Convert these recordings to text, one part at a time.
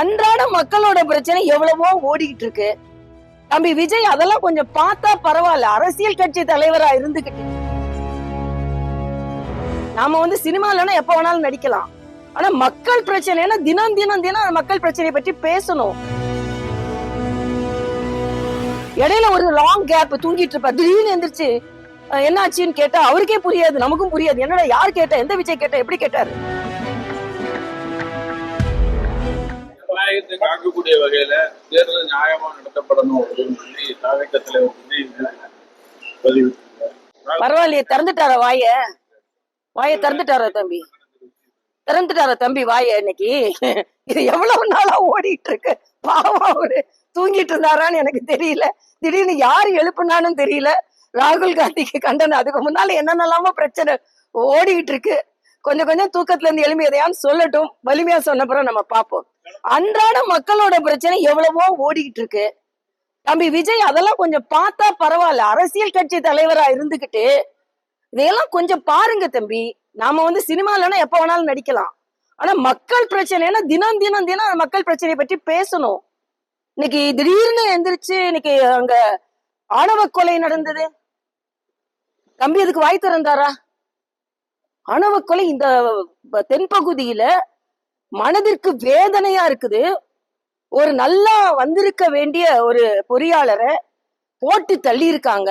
அன்றாட மக்களோட பிரச்சனை எவ்வளவோ ஓடிக்கிட்டு இருக்கு. தம்பி விஜய் அதெல்லாம் கொஞ்சம் பார்த்தா பரவாயில்ல. அரசியல் கட்சி தலைவரா இருந்துகிட்டு. நாம வந்து சினிமாலனா எப்ப வேணாலும் நடிக்கலாம். ஆனா மக்கள் பிரச்சனைனா தினம் தினம் தினம் மக்கள் பிரச்சனையை பற்றி பேசணும். இடையில ஒரு லாங் கேப் தூங்கிட்டு இருப்பா. திடீர்னு எந்திரிச்சு என்னாச்சுன்னு கேட்டா அவருக்கே புரியாது நமக்கும் புரியாது. என்னடா யார் கேட்டா எந்த விஜய் கேட்டா எப்படி கேட்டாரு? ஜனநாயகத்தை காக்கக்கூடிய வகையில தேர்தல் நியாயமா நடத்தப்படணும் அப்படின்னு சொல்லி தாவேக்க தலைவர் வந்து பரவாயில்லையே திறந்துட்டாரா வாய? வாய திறந்துட்டாரா தம்பி? திறந்துட்டாரா தம்பி வாய இன்னைக்கு? இது எவ்வளவு நாளா ஓடிட்டு இருக்கு பாவம் அவரு. தூங்கிட்டு இருந்தாரான்னு எனக்கு தெரியல. திடீர்னு யார் எழுப்புனான்னு தெரியல. ராகுல் காந்திக்கு கண்டனம் அதுக்கு முன்னால என்னென்னலாமோ பிரச்சனை ஓடிட்டு இருக்கு கொஞ்சம் கொஞ்சம் தூக்கத்துல இருந்து எழுப்பி சொல்லட்டும். வலிமையா சொன்னப்புறம் நம்ம பார்ப்போம். அன்றாட மக்களோட பிரச்சனை எவ்வளவோ ஓடிக்கிட்டு இருக்கு. தம்பி விஜய் அதெல்லாம் கொஞ்சம் பார்த்தா பரவாயில்ல. அரசியல் கட்சி தலைவரா இருந்துகிட்டு இதையெல்லாம் கொஞ்சம் பாருங்க தம்பி. நாம வந்து சினிமாலன்னா எப்ப வேணாலும் நடிக்கலாம். ஆனா மக்கள் பிரச்சனைனா தினம் தினம் தினம் மக்கள் பிரச்சனையை பற்றி பேசணும். இன்னைக்கு திடீர்னு எந்திரிச்சு இன்னைக்கு அங்க ஆணவ கொலை நடந்தது. தம்பி அதுக்கு வாய் திறந்தாரா? ஆணவ கொலை இந்த தென்பகுதியில மனதிற்கு வேதனையா இருக்குது. ஒரு நல்லா வந்திருக்க வேண்டிய ஒரு பொறியாளரை போட்டு தள்ளி இருக்காங்க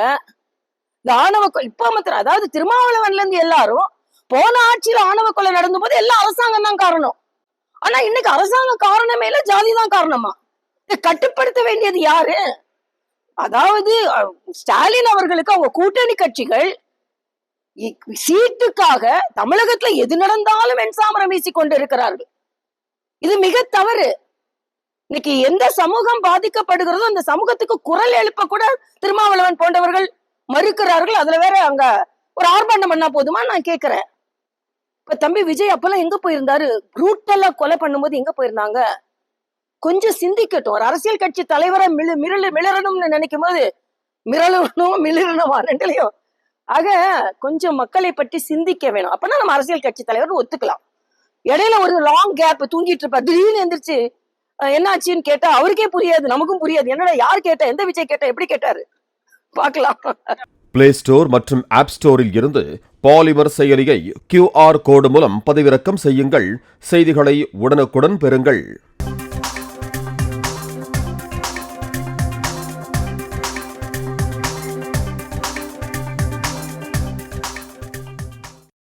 இந்த ஆணவ இப்ப மாத்திரம் அதாவது திருமாவளவன்ல இருந்து எல்லாரும் போன ஆட்சியில ஆணவ கொலை நடந்த போது எல்லாம் அரசாங்கம் தான் காரணம். ஆனா இன்னைக்கு அரசாங்கம் காரணமே இல்ல ஜாதி தான் காரணமா? இதை கட்டுப்படுத்த வேண்டியது யாரு? அதாவது ஸ்டாலின் அவர்களுக்கு அவங்க கூட்டணி கட்சிகள் இ- சீட்டுக்காக தமிழகத்துல எது நடந்தாலும் வெண்சாமரம் வீசி கொண்டு இருக்கிறார்கள் இது மிக தவறு. இன்னைக்கு எந்த சமூகம் பாதிக்கப்படுகிறதோ அந்த சமூகத்துக்கு குரல் எழுப்ப கூட திருமாவளவன் போன்றவர்கள் மறுக்கிறார்கள். அதுல வேற அங்க ஒரு ஆர்ப்பாட்டம் பண்ணா போதுமா? நான் கேக்குறேன். இப்ப தம்பி விஜய் அப்பெல்லாம் எங்க போயிருந்தாரு? ப்ரூட்டலா கொலை பண்ணும்போது எங்க போயிருந்தாங்க? கொஞ்சம் சிந்திக்கட்டும். ஒரு அரசியல் கட்சி தலைவரை மிளு மிரளு மிளறணும்னு நினைக்கும் போது மிரளணும் மிளிரணுமா ரெண்டுலையும். ஆக கொஞ்சம் மக்களை பற்றி சிந்திக்க வேணும். அப்பனா நம்ம அரசியல் கட்சி தலைவர் ஒத்துக்கலாம். இடையில ஒரு லாங் கேப் தூங்கிட்டு இருப்பார் திடீர்னு எந்திரிச்சு என்னாச்சுன்னு கேட்டா அவருக்கே புரியாது நமக்கும் புரியாது. என்னடா யார் கேட்டா எந்த விஜய் கேட்டா எப்படி கேட்டாரு? பார்க்கலாம். பிளே ஸ்டோர் மற்றும் ஆப் ஸ்டோரில் இருந்து பாலிமர் செயலியை கியூஆர் கோடு மூலம் பதிவிறக்கம் செய்யுங்கள். செய்திகளை உடனுக்குடன் பெறுங்கள்.